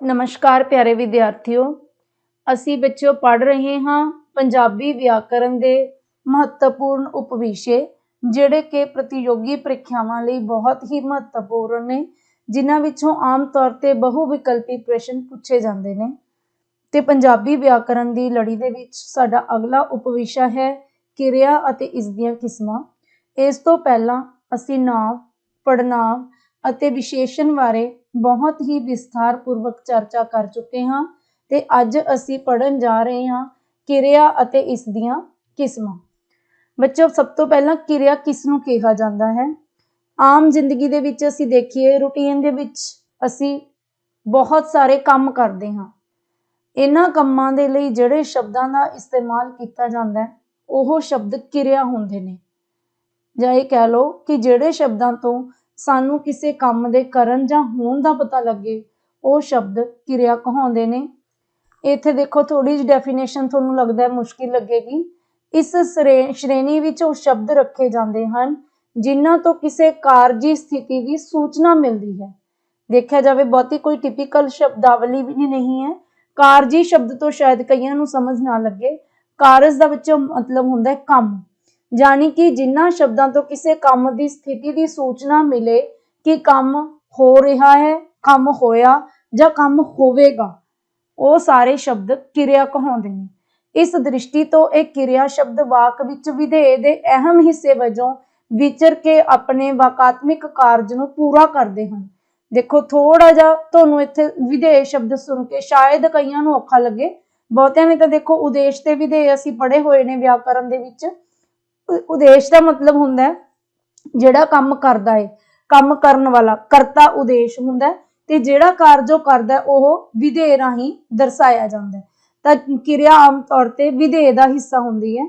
ਨਮਸਕਾਰ ਪਿਆਰੇ ਵਿਦਿਆਰਥੀਓ, ਅਸੀਂ ਬੱਚਿਓ ਪੜ ਰਹੇ ਹਾਂ ਪੰਜਾਬੀ ਵਿਆਕਰਨ ਦੇ ਮਹੱਤਵਪੂਰਨ ਉਪਵਿਸ਼ੇ, ਜਿਹੜੇ ਕਿ ਪ੍ਰਤੀਯੋਗੀ ਪ੍ਰੀਖਿਆਵਾਂ ਲਈ ਬਹੁਤ ਹੀ ਮਹੱਤਵਪੂਰਨ ਨੇ, ਜਿਨ੍ਹਾਂ ਵਿੱਚੋਂ ਆਮ ਤੌਰ ਤੇ ਬਹੁ ਵਿਕਲਪੀ ਪ੍ਰਸ਼ਨ ਪੁੱਛੇ ਜਾਂਦੇ ਨੇ। ਤੇ ਪੰਜਾਬੀ ਵਿਆਕਰਨ ਦੀ ਲੜੀ ਦੇ ਵਿੱਚ ਸਾਡਾ ਅਗਲਾ ਉਪਵਿਸ਼ਾ ਹੈ ਕਿਰਿਆ ਅਤੇ ਇਸ ਦੀਆਂ ਕਿਸਮਾਂ। ਇਸ ਤੋਂ ਪਹਿਲਾਂ ਅਸੀਂ ਨਾਂਵ ਪੜਨਾਂਵ ਅਤੇ ਵਿਸ਼ੇਸ਼ਣ ਬਾਰੇ ਬਹੁਤ ਹੀ ਵਿਸਥਾਰ ਪੂਰਵਕ ਚਰਚਾ ਕਰ ਚੁੱਕੇ ਹਾਂ ਤੇ ਅੱਜ ਅਸੀਂ ਪੜਨ ਜਾ ਰਹੇ ਹਾਂ ਕਿਰਿਆ ਅਤੇ ਇਸ ਦੀਆਂ ਕਿਸਮਾਂ। ਬੱਚਿਓ ਸਭ ਤੋਂ ਪਹਿਲਾਂ ਕਿਰਿਆ ਕਿਸ ਨੂੰ ਕਿਹਾ ਜਾਂਦਾ ਹੈ? ਆਮ ਜ਼ਿੰਦਗੀ ਦੇ ਵਿੱਚ ਅਸੀਂ ਦੇਖੀਏ, ਰੂਟੀਨ ਦੇ ਵਿੱਚ ਅਸੀਂ ਬਹੁਤ ਸਾਰੇ ਕੰਮ ਕਰਦੇ ਹਾਂ। ਇਹਨਾਂ ਕੰਮਾਂ ਦੇ ਲਈ ਜਿਹੜੇ ਸ਼ਬਦਾਂ ਦਾ ਇਸਤੇਮਾਲ ਕੀਤਾ ਜਾਂਦਾ ਹੈ, ਉਹ ਸ਼ਬਦ ਕਿਰਿਆ ਹੁੰਦੇ ਨੇ। ਜਾਂ ਇਹ ਕਹਿ ਲਓ ਕਿ ਜਿਹੜੇ ਸ਼ਬਦਾਂ ਤੋਂ ਸਾਨੂੰ ਕਿਸੇ ਕੰਮ ਦੇ ਕਰਨ ਜਾਂ ਹੋਣ ਦਾ ਪਤਾ ਲੱਗੇ, ਉਹ ਸ਼ਬਦ ਕਿਰਿਆ ਕਹਾਉਂਦੇ ਨੇ। ਇੱਥੇ ਦੇਖੋ ਥੋੜੀ ਜਿਹੀ ਡੈਫੀਨੇਸ਼ਨ ਤੁਹਾਨੂੰ ਲੱਗਦਾ ਮੁਸ਼ਕਿਲ ਲੱਗੇਗੀ। ਇਸ ਸ਼੍ਰੇਣੀ ਵਿੱਚ ਉਹ ਸ਼ਬਦ ਰੱਖੇ ਜਾਂਦੇ ਹਨ, ਜਿਨ੍ਹਾਂ ਤੋਂ ਕਿਸੇ ਕਾਰਜੀ ਸਥਿਤੀ ਦੀ ਸੂਚਨਾ ਮਿਲਦੀ ਹੈ। ਦੇਖਿਆ ਜਾਵੇ, ਬਹੁਤੀ ਕੋਈ ਟਿਪੀਕਲ ਸ਼ਬਦਾਵਲੀ ਵੀ ਨਹੀਂ ਹੈ। ਕਾਰਜੀ ਸ਼ਬਦ ਤੋਂ ਸ਼ਾਇਦ ਕਈਆਂ ਨੂੰ ਸਮਝ ਨਾ ਲੱਗੇ। ਕਾਰਜ ਦਾ ਵਿੱਚੋਂ ਮਤਲਬ ਹੁੰਦਾ ਹੈ ਕੰਮ। ਜਾਣੀ ਕਿ ਜਿਨ੍ਹਾਂ ਸ਼ਬਦਾਂ ਤੋਂ ਕਿਸੇ ਕੰਮ ਦੀ ਸਥਿਤੀ ਦੀ ਸੂਚਨਾ ਮਿਲੇ ਕਿ ਕੰਮ ਹੋ ਰਿਹਾ ਹੈ, ਕੰਮ ਹੋਇਆ ਜਾਂ ਕੰਮ ਹੋਵੇਗਾ, ਉਹ ਸਾਰੇ ਸ਼ਬਦ ਕਿਰਿਆ ਕਹਾਉਂਦੇ ਨੇ। ਇਸ ਦ੍ਰਿਸ਼ਟੀ ਤੋਂ ਇਹ ਕਿਰਿਆ ਸ਼ਬਦ ਵਾਕ ਵਿੱਚ ਵਿਧੇਯ ਦੇ ਅਹਿਮ ਹਿੱਸੇ ਵਜੋਂ ਵਿਚਰ ਕੇ ਆਪਣੇ ਵਾਕਾਤਮਿਕ ਕਾਰਜ ਨੂੰ ਪੂਰਾ ਕਰਦੇ ਹਨ। ਦੇਖੋ ਥੋੜਾ ਜਿਹਾ ਤੁਹਾਨੂੰ ਇੱਥੇ ਵਿਧੇਯ ਸ਼ਬਦ ਸੁਣ ਕੇ ਸ਼ਾਇਦ ਕਈਆਂ ਨੂੰ ਔਖਾ ਲੱਗੇ। ਬਹੁਤਿਆਂ ਨੇ ਤਾਂ ਦੇਖੋ, ਉਦੇਸ਼ ਤੇ ਵਿਧੇਯ ਅਸੀਂ ਪੜ੍ਹੇ ਹੋਏ ਨੇ ਵਿਆਕਰਨ ਦੇ ਵਿੱਚ। ਉਦੇਸ਼ ਦਾ ਮਤਲਬ ਹੁੰਦਾ ਹੈ, ਜਿਹੜਾ ਕੰਮ ਕਰਦਾ ਹੈ, ਕੰਮ ਕਰਨ ਵਾਲਾ, ਕਰਤਾ ਉਦੇਸ਼ ਹੁੰਦਾ ਤੇ ਜਿਹੜਾ ਕਾਰਜ ਉਹ ਕਰਦਾ ਉਹ ਵਿਧੇਯ ਰਾਹੀਂ ਦਰਸਾਇਆ ਜਾਂਦਾ ਤਾਂ ਕਿਰਿਆ ਆਮ ਤੌਰ ਤੇ ਵਿਧੇਯ ਦਾ ਹਿੱਸਾ ਹੁੰਦੀ ਹੈ।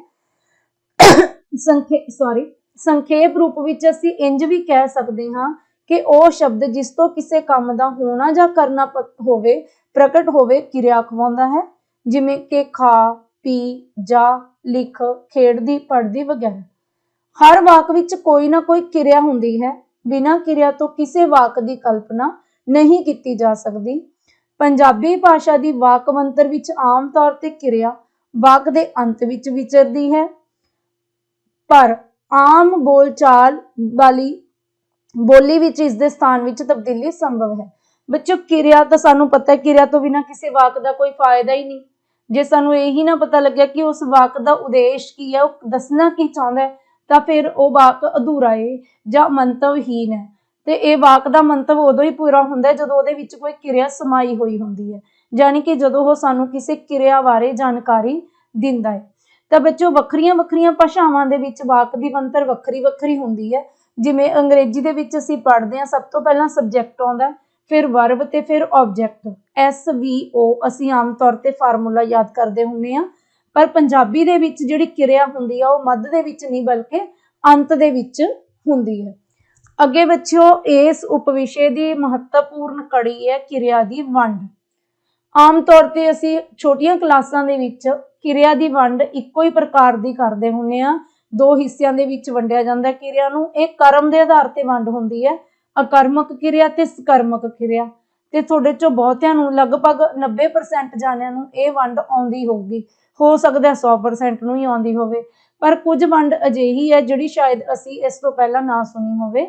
ਸੰਖੇ ਸੌਰੀ ਸੰਖੇਪ ਰੂਪ ਵਿੱਚ ਅਸੀਂ ਇੰਜ ਵੀ ਕਹਿ ਸਕਦੇ ਹਾਂ ਕਿ ਉਹ ਸ਼ਬਦ ਜਿਸ ਤੋਂ ਕਿਸੇ ਕੰਮ ਦਾ ਹੋਣਾ ਜਾਂ ਕਰਨਾ ਹੋਵੇ, ਪ੍ਰਗਟ ਹੋਵੇ, ਕਿਰਿਆ ਖਵਾਉਂਦਾ ਹੈ, ਜਿਵੇਂ ਕਿ ਖਾ ਪੀ ਜਾ ਲਿਖ ਖੇਡਦੀ ਪੜ੍ਹਦੀ ਵਗੈਰਾ। ਹਰ ਵਾਕ ਵਿੱਚ ਕੋਈ ਨਾ ਕੋਈ ਕਿਰਿਆ ਹੁੰਦੀ ਹੈ। ਬਿਨਾਂ ਕਿਰਿਆ ਤੋਂ ਕਿਸੇ ਵਾਕ ਦੀ ਕਲਪਨਾ ਨਹੀਂ ਕੀਤੀ ਜਾ ਸਕਦੀ। ਪੰਜਾਬੀ ਭਾਸ਼ਾ ਦੀ ਵਾਕ ਮੰਤਰ ਵਿੱਚ ਆਮ ਤੌਰ ਤੇ ਕਿਰਿਆ ਵਾਕ ਦੇ ਅੰਤ ਵਿੱਚ ਵਿਚਰਦੀ ਹੈ। ਪਰ ਆਮ ਬੋਲਚਾਲ ਵਾਲੀ ਬੋਲੀ ਵਿੱਚ ਇਸ ਦੇ ਸਥਾਨ ਵਿੱਚ ਤਬਦੀਲੀ ਸੰਭਵ ਹੈ। ਬੱਚੋ ਕਿਰਿਆ ਤਾਂ ਸਾਨੂੰ ਪਤਾ ਹੈ, ਕਿਰਿਆ ਤੋਂ ਬਿਨਾਂ ਕਿਸੇ ਵਾਕ ਦਾ ਕੋਈ ਫਾਇਦਾ ਹੀ ਨਹੀਂ। ਜੇ ਸਾਨੂੰ ਇਹ ਹੀ ਨਾ ਪਤਾ ਲੱਗਿਆ ਕਿ ਉਸ ਵਾਕ ਦਾ ਉਦੇਸ਼ ਕੀ ਹੈ, ਉਹ ਦੱਸਣਾ ਕੀ ਚਾਹੁੰਦਾ ਹੈ, ਤਾਂ ਫਿਰ ਉਹ ਵਾਕ ਅਧੂਰਾ ਹੈ ਜਾਂ ਮੰਤਵਹੀਨ ਹੈ। ਤੇ ਇਹ ਵਾਕ ਦਾ ਮੰਤਵ ਉਦੋਂ ਹੀ ਪੂਰਾ ਹੁੰਦਾ ਹੈ ਜਦੋਂ ਉਹਦੇ ਵਿੱਚ ਕੋਈ ਕਿਰਿਆ ਸਮਾਈ ਹੋਈ ਹੁੰਦੀ ਹੈ, ਯਾਨੀ ਕਿ ਜਦੋਂ ਉਹ ਸਾਨੂੰ ਕਿਸੇ ਕਿਰਿਆ ਬਾਰੇ ਜਾਣਕਾਰੀ ਦਿੰਦਾ ਹੈ। ਤਾਂ ਬੱਚੋ, ਵੱਖਰੀਆਂ ਵੱਖਰੀਆਂ ਭਾਸ਼ਾਵਾਂ ਦੇ ਵਿੱਚ ਵਾਕ ਦੀ ਬਣਤਰ ਵੱਖਰੀ ਵੱਖਰੀ ਹੁੰਦੀ ਹੈ। ਜਿਵੇਂ ਅੰਗਰੇਜ਼ੀ ਦੇ ਵਿੱਚ ਅਸੀਂ ਪੜ੍ਹਦੇ ਹਾਂ, ਸਭ ਤੋਂ ਪਹਿਲਾਂ ਸਬਜੈਕਟ ਆਉਂਦਾ ਫਿਰ ਵਰਬ ਤੇ ਫਿਰ ਆਬਜੈਕਟ ਐਸ ਵੀ ਓ ਅਸੀਂ ਆਮ ਤੌਰ ਤੇ ਫਾਰਮੂਲਾ ਯਾਦ ਕਰਦੇ ਹੁੰਨੇ ਆ ਪਰ ਪੰਜਾਬੀ ਦੇ ਵਿੱਚ ਜਿਹੜੀ ਕਿਰਿਆ ਹੁੰਦੀ ਆ ਉਹ ਮੱਧ ਦੇ ਵਿੱਚ ਨਹੀਂ ਬਲਕਿ ਅੰਤ ਦੇ ਵਿੱਚ ਹੁੰਦੀ ਹੈ। ਅੱਗੇ ਬੱਚਿਓ, ਇਸ ਉਪਵਿਸ਼ੇ ਦੀ ਮਹੱਤਵਪੂਰਨ ਕੜੀ ਹੈ ਕਿਰਿਆ ਦੀ ਵੰਡ। ਆਮ ਤੌਰ ਤੇ ਅਸੀਂ ਛੋਟੀਆਂ ਕਲਾਸਾਂ ਦੇ ਵਿੱਚ ਕਿਰਿਆ ਦੀ ਵੰਡ ਇੱਕੋ ਹੀ ਪ੍ਰਕਾਰ ਦੀ ਕਰਦੇ ਹੁੰਨੇ ਆ ਦੋ ਹਿੱਸਿਆਂ ਦੇ ਵਿੱਚ ਵੰਡਿਆ ਜਾਂਦਾ ਕਿਰਿਆ ਨੂੰ, ਇਹ ਕਰਮ ਦੇ ਆਧਾਰ ਤੇ ਵੰਡ ਹੁੰਦੀ ਹੈ। ਅਕਰਮਕ ਕਿਰਿਆ ਤੇ ਸਕਰਮਕ ਕਿਰਿਆ। ਤੇ ਤੁਹਾਡੇ ਚੋਂ ਬਹੁਤਿਆਂ ਨੂੰ ਲਗਭਗ 90% ਜਾਣਿਆਂ ਨੂੰ ਇਹ ਵੰਡ ਆਉਂਦੀ ਹੋਊਗੀ। ਹੋ ਸਕਦਾ 100% ਨੂੰ ਹੀ ਆਉਂਦੀ ਹੋਵੇ। ਪਰ ਕੁਝ ਵੰਡ ਅਜਿਹੀ ਹੈ ਜਿਹੜੀ ਸ਼ਾਇਦ ਅਸੀਂ ਇਸ ਤੋਂ ਪਹਿਲਾਂ ਨਾ ਸੁਣੀ ਹੋਵੇ।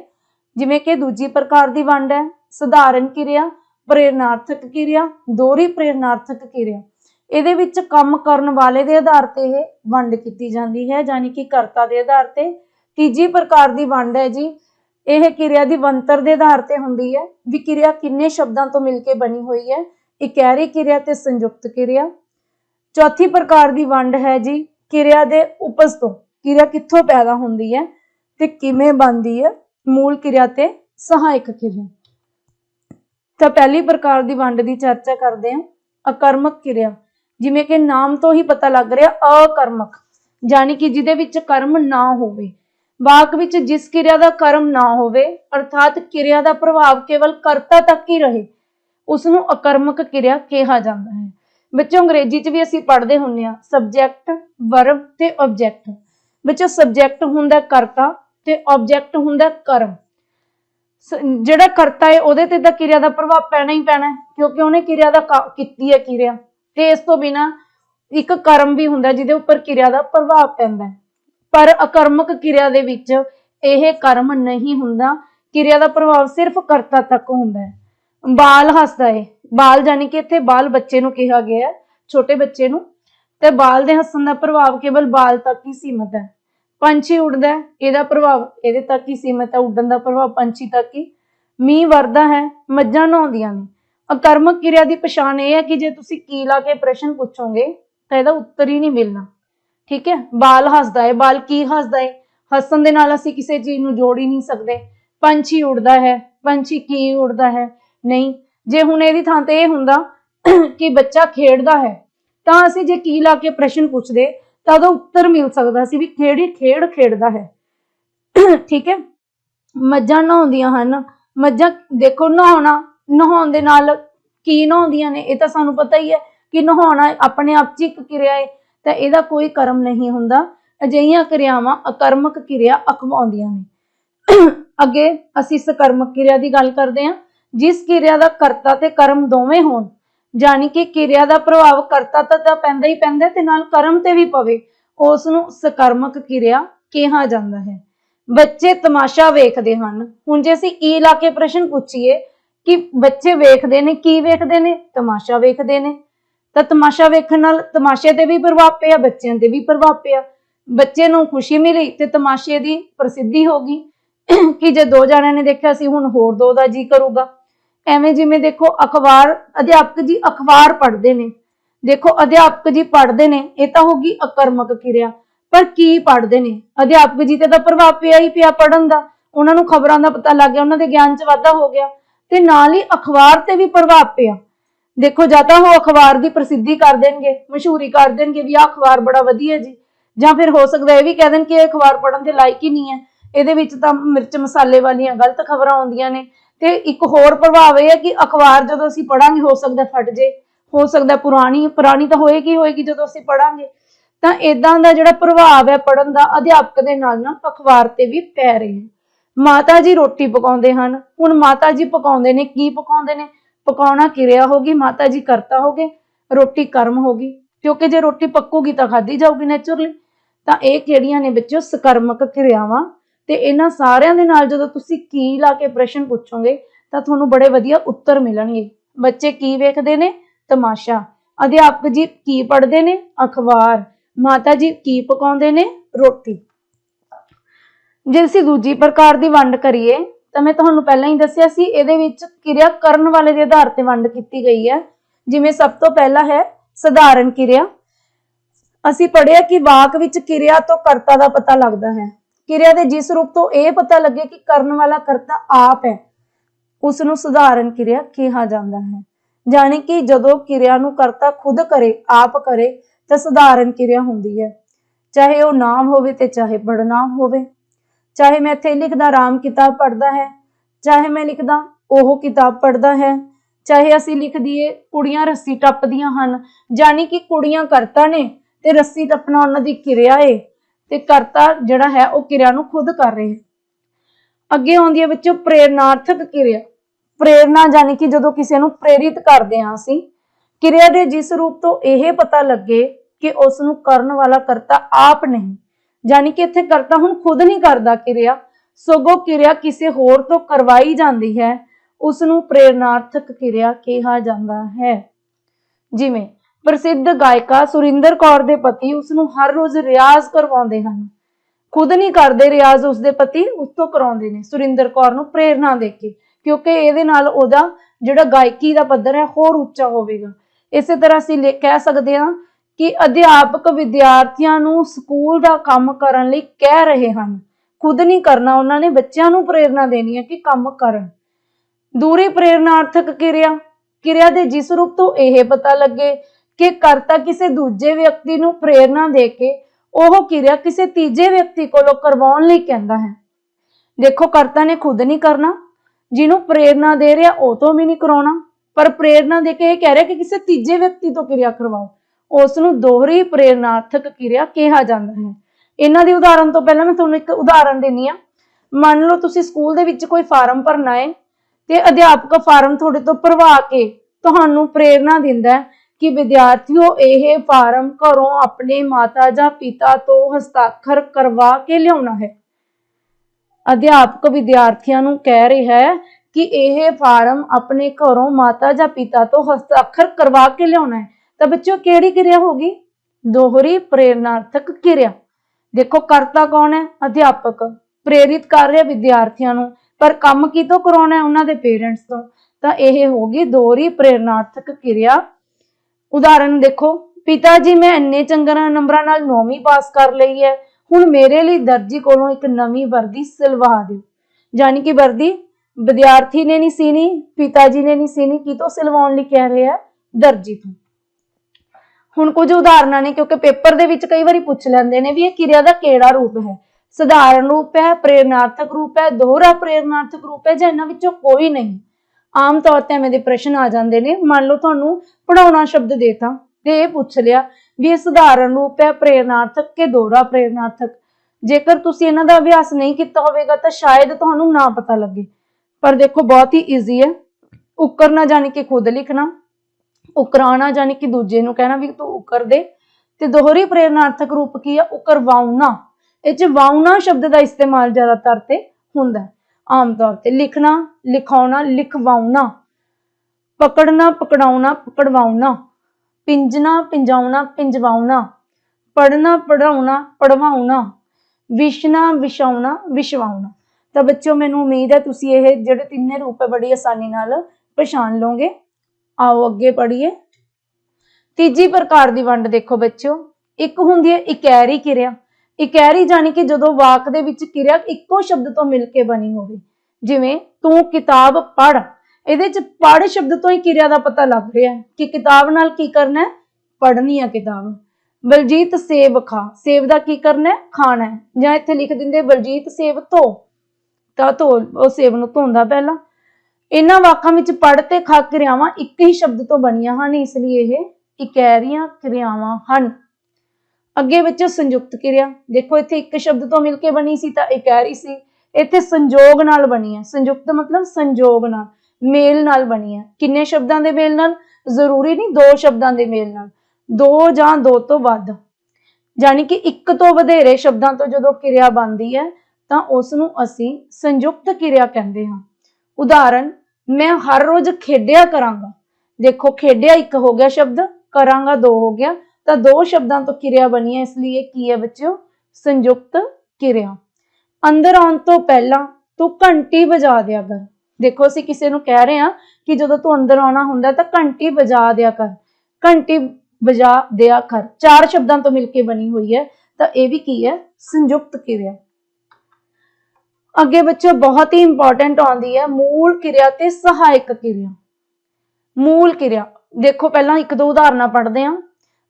ਜਿਵੇਂ ਕਿ ਦੂਜੀ ਪ੍ਰਕਾਰ ਦੀ ਵੰਡ ਹੈ, ਸਧਾਰਨ ਕਿਰਿਆ, ਪ੍ਰੇਰਨਾਰਥਕ ਕਿਰਿਆ, ਦੋਹਰੀ ਪ੍ਰੇਰਨਾਰਥਕ ਕਿਰਿਆ। ਇਹਦੇ ਵਿੱਚ ਕੰਮ ਕਰਨ ਵਾਲੇ ਦੇ ਆਧਾਰ ਤੇ ਇਹ ਵੰਡ ਕੀਤੀ ਜਾਂਦੀ ਹੈ, ਯਾਨੀ ਕਿ ਕਰਤਾ ਦੇ ਆਧਾਰ ਤੇ। ਤੀਜੀ ਪ੍ਰਕਾਰ ਦੀ ਵੰਡ ਹੈ ਜੀ ਇਹ ਕਿਰਿਆ ਦੀ ਬਣਤਰ ਦੇ ਆਧਾਰ ਤੇ ਹੁੰਦੀ ਹੈ ਵੀ ਕਿਰਿਆ ਕਿੰਨੇ ਸ਼ਬਦਾਂ ਤੋਂ ਮਿਲ ਕੇ ਬਣੀ ਹੋਈ ਹੈ ਇਕਹਿਰੀ ਕਿਰਿਆ ਤੇ ਸੰਯੁਕਤ ਕਿਰਿਆ। ਚੌਥੀ ਪ੍ਰਕਾਰ ਦੀ ਵੰਡ ਹੈ ਜੀ, ਕਿਰਿਆ ਦੇ ਉਪਜ ਤੋਂ। ਕਿਰਿਆ ਕਿੱਥੋਂ ਪੈਦਾ ਹੁੰਦੀ ਹੈ ਤੇ ਕਿਵੇਂ ਬਣਦੀ ਹੈ, ਮੂਲ ਕਿਰਿਆ ਤੇ ਸਹਾਇਕ ਕਿਰਿਆ। ਤਾਂ ਪਹਿਲੀ ਪ੍ਰਕਾਰ ਦੀ ਵੰਡ ਦੀ ਚਰਚਾ ਕਰਦੇ ਹਾਂ, ਅਕਰਮਕ ਕਿਰਿਆ। ਜਿਵੇਂ ਕਿ ਨਾਮ ਤੋਂ ਹੀ ਪਤਾ ਲੱਗ ਰਿਹਾ, ਅਕਰਮਕ। ਯਾਨੀ ਕਿ ਜਿਹਦੇ ਵਿੱਚ ਕਰਮ ਨਾ ਹੋਵੇ। ਵਾਕ ਵਿੱਚ ਜਿਸ ਕਿਰਿਆ ਦਾ ਕਰਮ ਨਾ ਹੋਵੇ, ਅਰਥਾਤ ਕਿਰਿਆ ਦਾ ਪ੍ਰਭਾਵ ਕੇਵਲ ਕਰਤਾ ਤੱਕ ਹੀ ਰਹੇ ਉਸ ਨੂੰ ਅਕਰਮਕ ਕਿਰਿਆ ਕਿਹਾ ਜਾਂਦਾ ਹੈ। ਬੱਚੋ ਅੰਗਰੇਜ਼ੀ 'ਚ ਵੀ ਅਸੀਂ ਪੜ੍ਹਦੇ ਹੁੰਨੇ ਆ ਸਬਜੈਕਟ ਵਰਬ ਤੇ ਆਬਜੈਕਟ ਬੱਚੋ ਸਬਜੈਕਟ ਹੁੰਦਾ ਕਰਤਾ ਤੇ ਆਬਜੈਕਟ ਹੁੰਦਾ ਕਰਮ। ਜਿਹੜਾ ਕਰਤਾ ਹੈ, ਉਹਦੇ ਤੇ ਤਾਂ ਕਿਰਿਆ ਦਾ ਪ੍ਰਭਾਵ ਪੈਣਾ ਹੀ ਪੈਣਾ ਕਿਉਂਕਿ ਉਹਨੇ ਕਿਰਿਆ ਦਾ ਕੀਤੀ ਹੈ ਕਿਰਿਆ। ਤੇ ਇਸ ਤੋਂ ਬਿਨਾ ਇੱਕ ਕਰਮ ਵੀ ਹੁੰਦਾ ਜਿਹਦੇ ਉੱਪਰ ਕਿਰਿਆ ਦਾ ਪ੍ਰਭਾਵ ਪੈਂਦਾ ਹੈ। ਪਰ ਅਕਰਮਕ ਕਿਰਿਆ ਦੇ ਵਿੱਚ ਇਹ ਕਰਮ ਨਹੀਂ ਹੁੰਦਾ। ਕਿਰਿਆ ਦਾ ਪ੍ਰਭਾਵ ਸਿਰਫ ਕਰਤਾ ਤੱਕ ਹੁੰਦਾ ਹੈ। ਬਾਲ ਹੱਸਦਾ ਹੈ ਬਾਲ ਜਾਨੀ ਕਿ ਇੱਥੇ ਬਾਲ ਬੱਚੇ ਨੂੰ ਕਿਹਾ ਗਿਆ ਹੈ, ਛੋਟੇ ਬੱਚੇ ਨੂੰ। ਤੇ ਬਾਲ ਦੇ ਹੱਸਣ ਦਾ ਪ੍ਰਭਾਵ ਕੇਵਲ ਬਾਲ ਤੱਕ ਹੀ ਸੀਮਤ ਹੈ। ਪੰਛੀ ਉੱਡਦਾ ਹੈ, ਇਹਦਾ ਪ੍ਰਭਾਵ ਇਹਦੇ ਤੱਕ ਹੀ ਸੀਮਤ ਹੈ। ਉੱਡਣ ਦਾ ਪ੍ਰਭਾਵ ਪੰਛੀ ਤੱਕ ਹੀ। ਮੀਂਹ ਵਰਦਾ ਹੈ, ਮੱਝਾਂ ਨਹਾਉਂਦੀਆਂ ਨੇ। ਅਕਰਮਕ ਕਿਰਿਆ ਦੀ ਪਛਾਣ ਇਹ ਹੈ ਕਿ ਜੇ ਤੁਸੀਂ ਕੀ ਲਾ ਕੇ ਪ੍ਰਸ਼ਨ ਪੁੱਛੋਗੇ, ਤਾਂ ਇਹਦਾ ਉੱਤਰ ਹੀ ਨਹੀਂ ਮਿਲਣਾ। ਠੀਕ ਹੈ? ਬਾਲ ਹੱਸਦਾ ਹੈ ਬਾਲ ਕੀ ਹੱਸਦਾ ਹੈ? ਹੱਸਣ ਦੇ ਨਾਲ ਅਸੀਂ ਕਿਸੇ ਚੀਜ਼ ਨੂੰ ਜੋੜ ਹੀ ਨਹੀਂ ਸਕਦੇ। ਪੰਛੀ ਉੱਡਦਾ ਹੈ, ਪੰਛੀ ਕੀ ਉੱਡਦਾ ਹੈ? ਨਹੀਂ। ਜੇ ਹੁਣ ਇਹਦੀ ਥਾਂ ਤੇ ਇਹ ਹੁੰਦਾ ਕਿ ਬੱਚਾ ਖੇਡਦਾ ਹੈ, ਤਾਂ ਅਸੀਂ ਜੇ ਕੀ ਲਾ ਕੇ ਪ੍ਰਸ਼ਨ ਪੁੱਛਦੇ, ਤਾਂ ਉਹਦਾ ਉੱਤਰ ਮਿਲ ਸਕਦਾ ਸੀ ਵੀ ਕਿਹੜੀ ਖੇਡ ਖੇਡਦਾ ਹੈ। ਠੀਕ ਹੈ? ਮੱਝਾਂ ਨਹਾਉਂਦੀਆਂ ਹਨ। ਮੱਝਾਂ ਦੇਖੋ, ਨਹਾਉਣਾ, ਨਹਾਉਣ ਦੇ ਨਾਲ ਕੀ ਨਹਾਉਂਦੀਆਂ ਨੇ, ਇਹ ਤਾਂ ਸਾਨੂੰ ਪਤਾ ਹੀ ਹੈ ਕਿ ਨਹਾਉਣਾ ਆਪਣੇ ਆਪ 'ਚ ਇੱਕ ਕਿਰਿਆ ਹੈ। ਤਾਂ ਇਹਦਾ ਕੋਈ ਕਰਮ ਨਹੀਂ ਹੁੰਦਾ। ਅਜਿਹੀਆਂ ਕਿਰਿਆਵਾਂ ਅਕਰਮਕ ਕਿਰਿਆ ਅਖਵਾਉਂਦੀਆਂ ਨੇ। ਅੱਗੇ ਅਸੀਂ ਸਕਰਮਕ ਕਿਰਿਆ ਦੀ ਗੱਲ ਕਰਦੇ ਹਾਂ। ਜਿਸ ਕਿਰਿਆ ਦਾ ਕਰਤਾ ਤੇ ਕਰਮ ਦੋਵੇਂ ਹੋਣ, ਜਾਣੀ ਕਿ ਕਿਰਿਆ ਦਾ ਪ੍ਰਭਾਵ ਕਰਤਾ ਤਾਂ ਪੈਂਦਾ ਹੀ ਪੈਂਦਾ ਤੇ ਨਾਲ ਕਰਮ ਤੇ ਵੀ ਪਵੇ ਉਸ ਨੂੰ ਸਕਰਮਕ ਕਿਰਿਆ ਕਿਹਾ ਜਾਂਦਾ ਹੈ। ਬੱਚੇ ਤਮਾਸ਼ਾ ਵੇਖਦੇ ਹਨ। ਹੁਣ ਜੇ ਅਸੀਂ ਈ ਲਾ ਕੇ ਪ੍ਰਸ਼ਨ ਪੁੱਛੀਏ ਕਿ ਬੱਚੇ ਵੇਖਦੇ ਨੇ, ਕੀ ਵੇਖਦੇ ਨੇ? ਤਮਾਸ਼ਾ ਵੇਖਦੇ ਨੇ। ਤਾਂ ਤਮਾਸ਼ਾ ਵੇਖਣ ਨਾਲ ਤਮਾਸ਼ੇ ਤੇ ਵੀ ਪ੍ਰਭਾਵ ਪਿਆ, ਬੱਚਿਆਂ ਤੇ ਵੀ ਪ੍ਰਭਾਵ ਪਿਆ। ਬੱਚੇ ਨੂੰ ਖੁਸ਼ੀ ਮਿਲੀ ਤੇ ਤਮਾਸ਼ੇ ਦੀ ਪ੍ਰਸਿੱਧੀ ਹੋ ਗਈ। ਕਿ ਜੇ ਦੋ ਜਣਿਆਂ ਨੇ ਦੇਖਿਆ ਸੀ, ਹੁਣ ਹੋਰ ਦੋ ਦਾ ਜੀ ਕਰੂਗਾ। ਐਵੇਂ ਜਿਵੇਂ ਦੇਖੋ, ਅਖਬਾਰ, ਅਧਿਆਪਕ ਜੀ ਅਖਬਾਰ ਪੜ੍ਹਦੇ ਨੇ। ਦੇਖੋ, ਅਧਿਆਪਕ ਜੀ ਪੜ੍ਹਦੇ ਨੇ, ਇਹ ਤਾਂ ਹੋ ਗਈ ਅਕਰਮਕ ਕਿਰਿਆ। ਪਰ ਕੀ ਪੜ੍ਹਦੇ ਨੇ? ਅਧਿਆਪਕ ਜੀ ਤੇ ਤਾਂ ਪ੍ਰਭਾਵ ਪਿਆ ਹੀ ਪਿਆ ਪੜ੍ਹਨ ਦਾ। ਉਹਨਾਂ ਨੂੰ ਖਬਰਾਂ ਦਾ ਪਤਾ ਲੱਗ ਗਿਆ, ਉਹਨਾਂ ਦੇ ਗਿਆਨ 'ਚ ਵਾਧਾ ਹੋ ਗਿਆ। ਤੇ ਨਾਲ ਹੀ ਅਖਬਾਰ ਤੇ ਵੀ ਪ੍ਰਭਾਵ ਪਿਆ। ਦੇਖੋ, ਜਾਂ ਤਾਂ ਉਹ ਅਖਬਾਰ ਦੀ ਪ੍ਰਸਿੱਧੀ ਕਰ ਦੇਣਗੇ, ਮਸ਼ਹੂਰੀ ਕਰ ਦੇਣਗੇ ਵੀ ਆਹ ਅਖਬਾਰ ਬੜਾ ਵਧੀਆ ਜੀ। ਜਾਂ ਫਿਰ ਹੋ ਸਕਦਾ ਇਹ ਵੀ ਕਹਿ ਦੇਣ ਕਿ ਇਹ ਅਖਬਾਰ ਪੜ੍ਹਨ ਦੇ ਲਾਇਕ ਹੀ ਨਹੀਂ ਹੈ। ਇਹਦੇ ਵਿੱਚ ਤਾਂ ਮਿਰਚ ਮਸਾਲੇ ਵਾਲੀਆਂ ਗਲਤ ਖਬਰਾਂ ਆਉਂਦੀਆਂ ਨੇ। ਤੇ ਇੱਕ ਹੋਰ ਪ੍ਰਭਾਵ ਇਹ ਹੈ ਕਿ ਅਖਬਾਰ ਜਦੋਂ ਅਸੀਂ ਪੜਾਂਗੇ ਹੋ ਸਕਦਾ ਫਟ ਜੇ, ਹੋ ਸਕਦਾ ਪੁਰਾਣੀ ਪੁਰਾਣੀ ਤਾਂ ਹੋਏਗੀ ਹੋਏਗੀ ਜਦੋਂ ਅਸੀਂ ਪੜਾਂਗੇ ਤਾਂ ਇਦਾਂ ਦਾ ਜਿਹੜਾ ਪ੍ਰਭਾਵ ਹੈ ਪੜਨ ਦਾ, ਅਧਿਆਪਕ ਦੇ ਨਾਲ ਨਾਲ ਅਖਬਾਰ ਤੇ ਵੀ ਪੈ ਰਿਹਾ ਹੈ ਮਾਤਾ ਜੀ ਰੋਟੀ ਪਕਾਉਂਦੇ ਹਨ। ਹੁਣ ਮਾਤਾ ਜੀ ਪਕਾਉਂਦੇ ਨੇ, ਕੀ ਪਕਾਉਂਦੇ ਨੇ? ਪਕਾਉਣਾ ਕਿਰਿਆ ਹੋਗੀ ਮਾਤਾ ਜੀ ਕਰਤਾ ਹੋਗੇ ਰੋਟੀ ਕਰਮ ਹੋਗੀ ਕਿਉਂਕਿ ਜੇ ਰੋਟੀ ਪੱਕੂਗੀ ਤਾਂ ਖਾਧੀ ਜਾਊਗੀ ਨੇਚਰਲੀ ਤਾਂ ਇਹ ਕਿਹੜੀਆਂ ਨੇ ਬੱਚਿਓ, ਸਕਰਮਕ ਕਿਰਿਆਵਾਂ। ਤੇ ਇਹਨਾਂ ਸਾਰਿਆਂ ਦੇ ਨਾਲ ਜਦੋਂ ਤੁਸੀਂ ਕੀ ਲਾ ਕੇ ਪ੍ਰਸ਼ਨ ਪੁੱਛੋਗੇ, ਤਾਂ ਤੁਹਾਨੂੰ ਬੜੇ ਵਧੀਆ ਉੱਤਰ ਮਿਲਣਗੇ। ਬੱਚੇ ਕੀ ਵੇਖਦੇ ਨੇ? ਤਮਾਸ਼ਾ। ਅਧਿਆਪਕ ਜੀ ਕੀ ਪੜ੍ਹਦੇ ਨੇ? ਅਖਬਾਰ। ਮਾਤਾ ਜੀ ਕੀ ਪਕਾਉਂਦੇ ਨੇ? ਰੋਟੀ। ਜੇ ਅਸੀਂ ਦੂਜੀ ਪ੍ਰਕਾਰ ਦੀ ਵੰਡ ਕਰੀਏ ਤਾਂ ਮੈਂ ਤੁਹਾਨੂੰ ਪਹਿਲਾਂ ਹੀ ਦੱਸਿਆ ਸੀ, ਇਹਦੇ ਵਿੱਚ ਕਿਰਿਆ ਕਰਨ ਵਾਲੇ ਦੇ ਆਧਾਰ ਤੇ ਵੰਡ ਕੀਤੀ ਗਈ ਹੈ। ਜਿਵੇਂ ਸਭ ਤੋਂ ਪਹਿਲਾ ਹੈ, ਸਧਾਰਨ ਕਿਰਿਆ। ਅਸੀਂ ਪੜ੍ਹਿਆ ਕਿ ਵਾਕ ਵਿੱਚ ਕਿਰਿਆ ਤੋਂ ਕਰਤਾ ਦਾ ਪਤਾ ਲੱਗਦਾ ਹੈ। ਕਿਰਿਆ ਦੇ ਜਿਸ ਰੂਪ ਤੋਂ ਇਹ ਪਤਾ ਲੱਗੇ ਕਿ ਕਰਨ ਵਾਲਾ ਕਰਤਾ ਆਪ ਹੈ ਉਸ ਨੂੰ ਸਧਾਰਨ ਕਿਰਿਆ ਕਿਹਾ ਜਾਂਦਾ ਹੈ। ਜਾਣੀ ਕਿ ਜਦੋਂ ਕਿਰਿਆ ਨੂੰ ਕਰਤਾ ਖੁਦ ਕਰੇ, ਆਪ ਕਰੇ, ਤਾਂ ਸਧਾਰਨ ਕਿਰਿਆ ਹੁੰਦੀ ਹੈ। ਚਾਹੇ ਉਹ ਨਾਮ ਹੋਵੇ ਤੇ ਚਾਹੇ ਪੜਨਾਮ ਹੋਵੇ। ਚਾਹੇ ਮੈਂ ਇੱਥੇ ਲਿਖਦਾ, ਰਾਮ ਕਿਤਾਬ ਪੜ੍ਹਦਾ ਹੈ। ਚਾਹੇ ਮੈਂ ਲਿਖਦਾ, ਉਹ ਕਿਤਾਬ ਪੜ੍ਹਦਾ ਹੈ। ਚਾਹੇ ਅਸੀਂ ਲਿਖ ਦਈਏ, ਕੁੜੀਆਂ ਰੱਸੀ ਟੱਪਦੀਆਂ ਹਨ। ਜਾਣੀ ਕਿ ਕੁੜੀਆਂ ਕਰਤਾ ਨੇ ਤੇ ਰੱਸੀ ਟੱਪਣਾ ਉਹਨਾਂ ਦੀ ਕਿਰਿਆ ਏ। ਤੇ ਕਰਤਾ ਜਿਹੜਾ ਹੈ, ਉਹ ਕਿਰਿਆ ਨੂੰ ਖੁਦ ਕਰ ਰਹੇ ਅੱਗੇ ਆਉਂਦੀ ਹੈ ਵਿੱਚੋਂ ਪ੍ਰੇਰਨਾਰਥਕ ਕਿਰਿਆ। ਪ੍ਰੇਰਨਾ ਜਾਣੀ ਕਿ ਜਦੋਂ ਕਿਸੇ ਨੂੰ ਪ੍ਰੇਰਿਤ ਕਰਦੇ ਹਾਂ ਅਸੀਂ, ਕਿਰਿਆ ਦੇ ਜਿਸ ਰੂਪ ਤੋਂ ਇਹ ਪਤਾ ਲੱਗੇ ਕਿ ਉਸ ਨੂੰ ਕਰਨ ਵਾਲਾ ਕਰਤਾ ਆਪ ਨਹੀਂ। ਜਾਣੀ ਕਿ ਇੱਥੇ ਕਰਤਾ ਹੁਣ ਖੁਦ ਨਹੀਂ ਕਰਦਾ ਕਿਰਿਆ। ਸਗੋਂ ਕਿਰਿਆ ਕਿਸੇ ਹੋਰ ਤੋਂ ਕਰਵਾਈ ਜਾਂਦੀ ਹੈ। ਉਸ ਨੂੰ ਪ੍ਰੇਰਨਾਰਥਕ ਕਿਰਿਆ ਕਿਹਾ ਜਾਂਦਾ ਹੈ। ਜਿਵੇਂ ਪ੍ਰਸਿੱਧ ਗਾਇਕਾ ਸੁਰਿੰਦਰ ਕੌਰ ਦੇ ਪਤੀ ਉਸ ਨੂੰ ਹਰ ਰੋਜ਼ ਰਿਆਜ਼ ਕਰਵਾਉਂਦੇ ਹਨ। ਖੁਦ ਨਹੀਂ ਕਰਦੇ ਰਿਆਜ਼ ਉਸਦੇ ਪਤੀ, ਉਸ ਤੋਂ ਕਰਾਉਂਦੇ ਨੇ। ਸੁਰਿੰਦਰ ਕੌਰ ਨੂੰ ਪ੍ਰੇਰਣਾ ਦੇ ਕੇ, ਕਿਉਂਕਿ ਇਹਦੇ ਨਾਲ ਉਹਦਾ ਜਿਹੜਾ ਗਾਇਕੀ ਦਾ ਪੱਧਰ ਹੈ ਹੋਰ ਉੱਚਾ ਹੋਵੇਗਾ। ਇਸੇ ਤਰ੍ਹਾਂ ਅਸੀਂ ਕਹਿ ਸਕਦੇ ਹਾਂ ਕਿ ਅਧਿਆਪਕ ਵਿਦਿਆਰਥੀਆਂ ਨੂੰ ਸਕੂਲ ਦਾ ਕੰਮ ਕਰਨ ਲਈ ਕਹਿ ਰਹੇ ਹਨ। ਖੁਦ ਨਹੀਂ ਕਰਨਾ, ਉਹਨਾਂ ਨੇ ਬੱਚਿਆਂ ਨੂੰ ਪ੍ਰੇਰਣਾ ਦੇਣੀ ਹੈ ਕਿ ਕੰਮ ਕਰਨ। ਦੂਰੀ ਪ੍ਰੇਰਨਾਰਥਕ ਕਿਰਿਆ ਕਿਰਿਆ ਦੇ ਜਿਸ ਰੂਪ ਤੋਂ ਇਹ ਪਤਾ ਲੱਗੇ ਕਿ ਕਰਤਾ ਕਿਸੇ ਦੂਜੇ ਵਿਅਕਤੀ ਨੂੰ ਪ੍ਰੇਰਣਾ ਦੇ ਕੇ ਉਹ ਕਿਰਿਆ ਕਿਸੇ ਤੀਜੇ ਵਿਅਕਤੀ ਕੋਲੋਂ ਕਰਵਾਉਣ ਲਈ ਕਹਿੰਦਾ ਹੈ। ਦੇਖੋ, ਕਰਤਾ ਨੇ ਖੁਦ ਨਹੀਂ ਕਰਨਾ। ਜਿਹਨੂੰ ਪ੍ਰੇਰਣਾ ਦੇ ਰਿਹਾ ਉਹ ਤੋਂ ਵੀ ਨਹੀਂ ਕਰਾਉਣਾ। ਪਰ ਪ੍ਰੇਰਣਾ ਦੇ ਕੇ ਇਹ ਕਹਿ ਰਿਹਾ ਕਿ ਕਿਸੇ ਤੀਜੇ ਵਿਅਕਤੀ ਤੋਂ ਕਿਰਿਆ ਕਰਵਾਓ। ਉਸ ਨੂੰ ਦੋਹਰੀ ਪ੍ਰੇਰਨਾਰਥਕ ਕਿਰਿਆ ਕਿਹਾ ਜਾਂਦਾ ਹੈ। ਇਹਨਾਂ ਦੀ ਉਦਾਹਰਨ ਤੋਂ ਪਹਿਲਾਂ ਮੈਂ ਤੁਹਾਨੂੰ ਇੱਕ ਉਦਾਹਰਨ ਦੇਣੀ ਆ ਮੰਨ ਲਓ ਤੁਸੀਂ ਸਕੂਲ ਦੇ ਵਿੱਚ ਕੋਈ ਫਾਰਮ ਭਰਨਾ ਹੈ ਤੇ ਅਧਿਆਪਕ ਫਾਰਮ ਤੁਹਾਡੇ ਤੋਂ ਭਰਵਾ ਕੇ ਤੁਹਾਨੂੰ ਪ੍ਰੇਰਣਾ ਦਿੰਦਾ ਹੈ ਕਿ ਵਿਦਿਆਰਥੀਓ, ਇਹ ਫਾਰਮ ਘਰੋਂ ਆਪਣੇ ਮਾਤਾ ਜਾਂ ਪਿਤਾ ਤੋਂ ਹਸਤਾਖਰ ਕਰਵਾ ਕੇ ਲਿਆਉਣਾ ਹੈ। ਅਧਿਆਪਕ ਵਿਦਿਆਰਥੀਆਂ ਨੂੰ ਕਹਿ ਰਿਹਾ ਹੈ ਕਿ ਇਹ ਫਾਰਮ ਆਪਣੇ ਘਰੋਂ ਮਾਤਾ ਜਾਂ ਪਿਤਾ ਤੋਂ ਹਸਤਾਖਰ ਕਰਵਾ ਕੇ ਲਿਆਉਣਾ ਹੈ। ਤਾਂ ਬੱਚਿਓ ਕਿਹੜੀ ਕਿਰਿਆ ਹੋਗੀ ਦੋਹਰੀ ਪ੍ਰੇਰਣਾਰਥਕ ਕਿਰਿਆ। ਦੇਖੋ, ਕਰਤਾ ਕੌਣ ਹੈ? ਅਧਿਆਪਕ। ਪ੍ਰੇਰਿਤ ਕਰ ਰਿਹਾ ਵਿਦਿਆਰਥੀਆਂ ਨੂੰ। ਪਰ ਕੰਮ ਕਿਤੋਂ ਕਰਾਉਣਾ ਹੈ ਉਹਨਾਂ ਦੇ ਪੇਰੈਂਟਸ ਤੋਂ? ਤਾਂ ਇਹ ਹੋਗੀ ਦੋਹਰੀ ਪ੍ਰੇਰਣਾਰਥਕ ਕਿਰਿਆ। ਉਦਾਹਰਨ ਦੇਖੋ, ਪਿਤਾ ਜੀ, ਮੈਂ ਇੰਨੇ ਚੰਗੇ ਨੰਬਰਾਂ ਨਾਲ 9ਵੀਂ ਪਾਸ ਕਰ ਲਈ ਹੈ। ਹੁਣ ਮੇਰੇ ਲਈ ਦਰਜੀ ਕੋਲੋਂ ਇੱਕ ਨਵੀਂ ਵਰਦੀ ਸਿਲਵਾ ਦਿਓ। ਯਾਨੀ ਕਿ ਵਰਦੀ ਵਿਦਿਆਰਥੀ ਨੇ ਨਹੀਂ ਸੀਨੀ ਪਿਤਾ ਜੀ ਨੇ ਨਹੀਂ ਸੀਨੀ ਕਿਤੋਂ ਸਿਲਵਾਉਣ ਲਈ ਕਹਿ ਰਹੇ ਆ ਦਰਜੀ ਤੋਂ। ਹੁਣ ਕੁਝ ਉਦਾਹਰਨਾਂ ਨੇ, ਕਿਉਂਕਿ ਪੇਪਰ ਦੇ ਵਿੱਚ ਕਈ ਵਾਰੀ ਪੁੱਛ ਲੈਂਦੇ ਨੇ ਵੀ ਇਹ ਕਿਰਿਆ ਦਾ ਕਿਹੜਾ ਰੂਪ ਹੈ? ਸਧਾਰਨ ਰੂਪ ਹੈ ਪ੍ਰੇਰਣਾਰਥਕ ਰੂਪ ਹੈ, ਦੋਹਰਾ ਪ੍ਰੇਰਣਾਰਥਕ ਰੂਪ ਹੈ ਜਾਂ ਇਹਨਾਂ ਵਿੱਚੋਂ ਕੋਈ ਨਹੀਂ? ਆਮ ਤੌਰ ਤੇ ਐਵੇਂ ਦੇ ਪ੍ਰਸ਼ਨ ਆ ਜਾਂਦੇ ਨੇ। ਮੰਨ ਲਓ ਤੁਹਾਨੂੰ ਪੜਾਉਣਾ ਸ਼ਬਦ ਦੇਤਾ ਤੇ ਇਹ ਪੁੱਛ ਲਿਆ ਵੀ ਇਹ ਸਧਾਰਨ ਰੂਪ ਹੈ, ਪ੍ਰੇਰਨਾਰਥਕ ਕੇ ਦੋਹਰਾ ਪ੍ਰੇਰਨਾਰਥਕ? ਜੇਕਰ ਤੁਸੀਂ ਇਹਨਾਂ ਦਾ ਅਭਿਆਸ ਨਹੀਂ ਕੀਤਾ ਹੋਵੇਗਾ, ਤਾਂ ਸ਼ਾਇਦ ਤੁਹਾਨੂੰ ਨਾ ਪਤਾ ਲੱਗੇ। ਪਰ ਦੇਖੋ, ਬਹੁਤ ਹੀ ਈਜ਼ੀ ਹੈ। ਉਕਰਨਾ ਜਾਣੀ ਕਿ ਖੁਦ ਲਿਖਣਾ। ਉਕਰਾਣਾ ਜਾਣੀ ਕਿ ਦੂਜੇ ਨੂੰ ਕਹਿਣਾ ਵੀ ਤੂੰ ਉਕਰ ਦੇ। ਤੇ ਦੋਹਰੀ ਪ੍ਰੇਰਣਾਰਥਕ ਰੂਪ ਕੀ ਹੈ ਉਕਰਵਾਉਣਾ। ਇਹ ਚ ਵਾਉਣਾ ਸ਼ਬਦ ਦਾ ਇਸਤੇਮਾਲ ਜ਼ਿਆਦਾਤਰ ਤੇ ਹੁੰਦਾ ਆਮ ਤੌਰ ਤੇ ਲਿਖਣਾ, ਲਿਖਾਉਣਾ, ਲਿਖਵਾਉਣਾ। ਪਕੜਨਾ, ਪਕੜਾਉਣਾ, ਪਕੜਵਾਉਣਾ। ਪਿੰਜਣਾ, ਪਿੰਜਾਉਣਾ, ਪਿੰਜਵਾਉਣਾ। ਪੜਨਾ ਪੜਾਉਣਾ ਪੜਵਾਉਣਾ ਵਿਸ਼ਨਾ ਵਿਛਾਉਣਾ, ਵਿਛਵਾਉਣਾ। ਤਾਂ ਬੱਚਿਓ, ਮੈਨੂੰ ਉਮੀਦ ਹੈ ਤੁਸੀਂ ਇਹ ਜਿਹੜੇ ਤਿੰਨੇ ਰੂਪ ਹੈ, ਬੜੀ ਆਸਾਨੀ ਨਾਲ ਪਛਾਣ ਲਓਗੇ। ਆਓ ਅੱਗੇ ਪੜ੍ਹੀਏ। ਤੀਜੀ ਪ੍ਰਕਾਰ ਦੀ ਵੰਡ ਦੇਖੋ ਬੱਚਿਓ। ਇੱਕ ਹੁੰਦੀ ਹੈ ਇਕੈਰੀ ਕਿਰਿਆ। ਇਕੈਰੀ ਜਾਣੀ ਕਿ ਜਦੋਂ ਵਾਕ ਦੇ ਵਿੱਚ ਕਿਰਿਆ ਇੱਕੋ ਸ਼ਬਦ ਤੋਂ ਮਿਲ ਕੇ ਬਣੀ ਹੋਵੇ। ਜਿਵੇਂ, ਤੂੰ ਕਿਤਾਬ ਪੜ੍ਹ। ਇਹਦੇ ਚ ਪੜ੍ਹ ਸ਼ਬਦ ਤੋਂ ਹੀ ਕਿਰਿਆ ਦਾ ਪਤਾ ਲੱਗ ਰਿਹਾ ਹੈ ਕਿ ਕਿਤਾਬ ਨਾਲ ਕੀ ਕਰਨਾ ਹੈ? ਪੜ੍ਹਨੀ ਹੈ ਕਿਤਾਬ। ਬਲਜੀਤ ਸੇਬ ਖਾ ਸੇਬ ਦਾ ਕੀ ਕਰਨਾ ਹੈ? ਖਾਣਾ ਹੈ। ਜਾਂ ਇੱਥੇ ਲਿਖ ਦਿੰਦੇ ਬਲਜੀਤ ਸੇਬ ਧੋ। ਤਾਂ ਧੋ, ਉਹ ਸੇਬ ਨੂੰ ਧੋਂਦਾ ਪਹਿਲਾਂ। ਇਹਨਾਂ ਵਾਕਾਂ ਵਿੱਚ ਪੜ੍ਹ ਤੇ ਖਾ ਕਿਰਿਆਵਾਂ ਇੱਕ ਹੀ ਸ਼ਬਦ ਤੋਂ ਬਣੀਆਂ ਹਨ, ਇਸ ਲਈ ਇਹ ਇਕੈਰੀਆਂ ਕਿਰਿਆਵਾਂ ਹਨ। ਅੱਗੇ ਵਿੱਚ ਸੰਯੁਕਤ ਕਿਰਿਆ। ਦੇਖੋ, ਇੱਥੇ ਇੱਕ ਸ਼ਬਦ ਤੋਂ ਮਿਲ ਕੇ ਬਣੀ ਸੀ ਤਾਂ ਇਕੈਰੀ ਸੀ। ਇੱਥੇ ਸੰਜੋਗ ਨਾਲ ਬਣੀ ਹੈ। ਸੰਯੁਕਤ ਮਤਲਬ ਸੰਜੋਗ ਨਾਲ, ਮੇਲ ਨਾਲ ਬਣੀ ਹੈ। ਕਿੰਨੇ ਸ਼ਬਦਾਂ ਦੇ ਮੇਲ ਨਾਲ? ਜ਼ਰੂਰੀ ਨਹੀਂ ਦੋ ਸ਼ਬਦਾਂ ਦੇ ਮੇਲ ਨਾਲ। ਦੋ ਜਾਂ ਦੋ ਤੋਂ ਵੱਧ। ਯਾਨੀ ਕਿ ਇੱਕ ਤੋਂ ਵਧੇਰੇ ਸ਼ਬਦਾਂ ਤੋਂ ਜਦੋਂ ਕਿਰਿਆ ਬਣਦੀ ਹੈ, ਤਾਂ ਉਸ ਨੂੰ ਅਸੀਂ ਸੰਯੁਕਤ ਕਿਰਿਆ ਕਹਿੰਦੇ ਹਾਂ। ਉਦਾਹਰਨ, ਮੈਂ ਹਰ ਰੋਜ਼ ਖੇਡਿਆ ਕਰਾਂਗਾ। ਦੇਖੋ, ਖੇਡਿਆ ਇੱਕ ਹੋ ਗਿਆ ਸ਼ਬਦ, ਕਰਾਂਗਾ ਦੋ ਹੋ ਗਿਆ। ਤਾਂ ਦੋ ਸ਼ਬਦਾਂ ਤੋਂ ਕਿਰਿਆ ਬਣੀ ਹੈ, ਇਸ ਲਈ ਇਹ ਕੀ ਹੈ ਬੱਚਿਓ? ਸੰਯੁਕਤ ਕਿਰਿਆ। ਅੰਦਰ ਆਉਣ ਤੋਂ ਪਹਿਲਾਂ ਤੂੰ ਘੰਟੀ ਵਜਾ ਦਿਆ ਕਰ। ਦੇਖੋ, ਅਸੀਂ ਕਿਸੇ ਨੂੰ ਕਹਿ ਰਹੇ ਹਾਂ ਕਿ ਜਦੋਂ ਤੂੰ ਅੰਦਰ ਆਉਣਾ ਹੁੰਦਾ ਤਾਂ ਘੰਟੀ ਵਜਾ ਦਿਆ ਕਰ। ਘੰਟੀ ਵਜਾ ਦਿਆ ਕਰ। ਚਾਰ ਸ਼ਬਦਾਂ ਤੋਂ ਮਿਲ ਕੇ ਬਣੀ ਹੋਈ ਹੈ। ਤਾਂ ਇਹ ਵੀ ਕੀ ਹੈ? ਸੰਯੁਕਤ ਕਿਰਿਆ। ਅੱਗੇ ਬੱਚੋ ਬਹੁਤ ਹੀ ਇੰਪੋਰਟੈਂਟ ਆਉਂਦੀ ਹੈ ਮੂਲ ਕਿਰਿਆ ਤੇ ਸਹਾਇਕ ਕਿਰਿਆ। ਮੂਲ ਕਿਰਿਆ। ਦੇਖੋ, ਪਹਿਲਾਂ ਇੱਕ ਦੋ ਉਦਾਹਰਨਾਂ ਪੜ੍ਹਦੇ ਹਾਂ।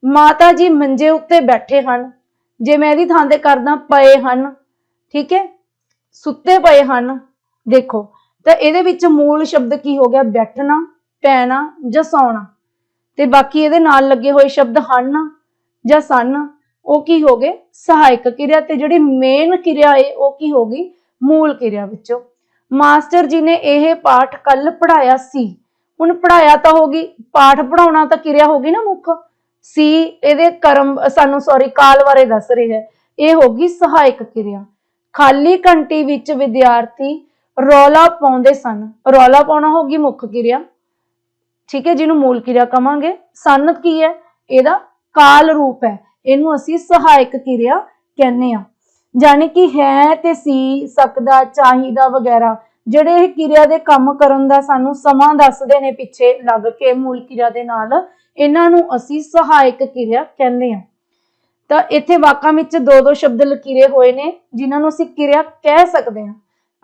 ਮਾਤਾ ਜੀ ਮੰਜੇ ਉੱਤੇ ਬੈਠੇ ਹਨ। ਜੇ ਮੈਂ ਇਹਦੀ ਥਾਂ ਤੇ ਕਰਦਾ, ਪਏ ਹਨ। ਠੀਕ ਹੈ? ਸੁੱਤੇ ਪਏ ਹਨ। ਦੇਖੋ, ਤਾਂ ਇਹਦੇ ਵਿੱਚ ਮੂਲ ਸ਼ਬਦ ਕੀ ਹੋ ਗਿਆ? ਬੈਠਣਾ, ਪੈਣਾ ਜਾਂ ਸੌਣਾ। ਤੇ ਬਾਕੀ ਇਹਦੇ ਨਾਲ ਲੱਗੇ ਹੋਏ ਸ਼ਬਦ ਹਨ ਜਾਂ ਸਨ, ਉਹ ਕੀ ਹੋ ਗਏ? ਸਹਾਇਕ ਕਿਰਿਆ। ਤੇ ਜਿਹੜੀ ਮੇਨ ਕਿਰਿਆ ਏ ਉਹ ਕੀ ਹੋ ਗਈ? ਮੂਲ ਕਿਰਿਆ ਵਿੱਚੋਂ। ਮਾਸਟਰ ਜੀ ਨੇ ਇਹ ਪਾਠ ਕੱਲ ਪੜਾਇਆ ਸੀ। ਹੁਣ ਪੜਾਇਆ ਤਾਂ ਹੋ ਗਈ, ਪਾਠ ਪੜਾਉਣਾ ਤਾਂ ਕਿਰਿਆ ਹੋ ਗਈ ਨਾ ਮੁੱਖ। ਸੀ, ਇਹਦੇ ਕਰਮ, ਸਾਨੂੰ ਸੌਰੀ ਕਾਲ ਬਾਰੇ ਦੱਸ ਰਿਹਾ ਹੈ। ਇਹ ਹੋ ਗਈ ਸਹਾਇਕ ਕਿਰਿਆ। ਖਾਲੀ ਘੰਟੀ ਵਿੱਚ ਵਿਦਿਆਰਥੀ ਰੌਲਾ ਪਾਉਂਦੇ ਸਨ। ਰੌਲਾ ਪਾਉਣਾ ਹੋ ਗਈ ਮੁੱਖ ਕਿਰਿਆ। ਠੀਕ ਹੈ, ਜਿਹਨੂੰ ਮੂਲ ਕਿਰਿਆ ਕਵਾਂਗੇ। ਸਨ ਕੀ ਹੈ? ਇਹਦਾ ਕਾਲ ਰੂਪ ਹੈ। ਇਹਨੂੰ ਅਸੀਂ ਸਹਾਇਕ ਕਿਰਿਆ ਕਹਿੰਦੇ ਆ ਜਾਣੀ ਕਿ ਹੈ ਤੇ ਸੀ, ਸਕਦਾ, ਚਾਹੀਦਾ ਵਗੈਰਾ। ਜਿਹੜੇ ਇਹ ਕਿਰਿਆ ਦੇ ਕੰਮ ਕਰਨ ਦਾ ਸਾਨੂੰ ਸਮਾਂ ਦੱਸਦੇ ਨੇ ਪਿੱਛੇ ਲੱਗ ਕੇ ਮੂਲ ਕਿਰਿਆ ਦੇ ਨਾਲ, ਇਹਨਾਂ ਨੂੰ ਅਸੀਂ ਸਹਾਇਕ ਕਿਰਿਆ ਕਹਿੰਦੇ ਹਾਂ। ਤਾਂ ਇੱਥੇ ਵਾਕਾਂ ਵਿੱਚ ਦੋ ਦੋ ਸ਼ਬਦ ਲਕੀਰੇ ਹੋਏ ਨੇ, ਜਿਨ੍ਹਾਂ ਨੂੰ ਅਸੀਂ ਕਿਰਿਆ ਕਹਿ ਸਕਦੇ ਹਾਂ।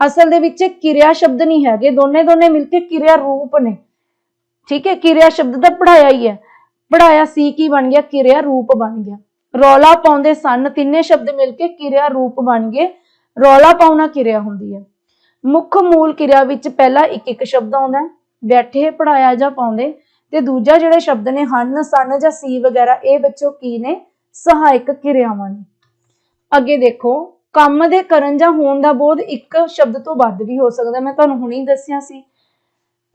ਅਸਲ ਦੇ ਵਿੱਚ ਕਿਰਿਆ ਸ਼ਬਦ ਨਹੀਂ ਹੈਗੇ, ਦੋਨੇ ਦੋਨੇ ਮਿਲ ਕੇ ਕਿਰਿਆ ਰੂਪ ਨੇ। ਠੀਕ ਹੈ, ਕਿਰਿਆ ਸ਼ਬਦ ਦਾ ਪੜਾਇਆ ਹੀ ਹੈ। ਪੜਾਇਆ ਸੀ ਕੀ ਬਣ ਗਿਆ, ਕਿਰਿਆ ਰੂਪ ਬਣ ਗਿਆ। ਰੌਲਾ ਪਾਉਂਦੇ ਸਨ, ਤਿੰਨੇ ਸ਼ਬਦ ਮਿਲ ਕੇ ਕਿਰਿਆ ਰੂਪ ਬਣ ਗਏ। ਰੌਲਾ ਪਾਉਣਾ ਕਿਰਿਆ ਹੁੰਦੀ ਹੈ। ਮੁੱਖ ਮੂਲ ਕਿਰਿਆ ਵਿੱਚ ਪਹਿਲਾ ਇੱਕ ਇੱਕ ਸ਼ਬਦ ਆਉਂਦਾ ਹੈ, ਬੈਠੇ ਪੜਾਇਆ ਜਾਂ ਪਾਉਂਦੇ। ਤੇ ਦੂਜਾ ਜਿਹੜੇ ਸ਼ਬਦ ਨੇ ਹਨ, ਸਨ ਜਾਂ ਸੀ ਵਗੈਰਾ, ਇਹ ਬੱਚੋ ਕੀ ਨੇ? ਸਹਾਇਕ ਕਿਰਿਆਵਾਂ ਨੇ। ਅੱਗੇ ਦੇਖੋ, ਕੰਮ ਦੇ ਕਰਨ ਜਾਂ ਹੋਣ ਦਾ ਬੋਧ ਇੱਕ ਸ਼ਬਦ ਤੋਂ ਵੱਧ ਵੀ ਹੋ ਸਕਦਾ ਮੈਂ ਤੁਹਾਨੂੰ ਹੁਣੀ ਦੱਸਿਆ ਸੀ।